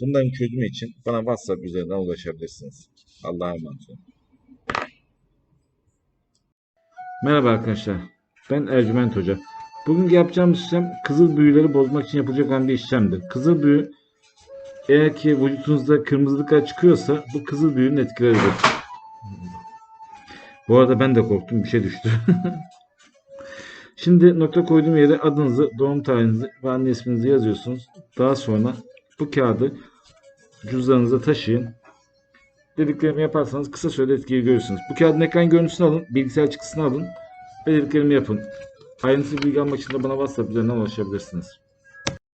Bunların çözümü için bana WhatsApp üzerinden ulaşabilirsiniz. Allah'a emanet olun. Merhaba arkadaşlar. Ben Ercüment Hoca. Bugün yapacağımız işlem kızıl büyüleri bozmak için yapılacak olan bir işlemdir. Kızıl büyü eğer ki vücudunuzda kırmızılıklar çıkıyorsa bu kızıl büyünün etkileridir. Bu arada ben de korktum. Bir şey düştü. Şimdi nokta koyduğum yere adınızı, doğum tarihinizi ve anne isminizi yazıyorsunuz. Daha sonra bu kağıdı cüzdanınıza taşıyın. Dediklerimi yaparsanız kısa sürede etkiyi görürsünüz. Bu kağıdın ekran görüntüsünü alın, bilgisayar çıktısını alın ve dediklerimi yapın. Ayrıntılı bilgi almak için de bana WhatsApp üzerinden ulaşabilirsiniz.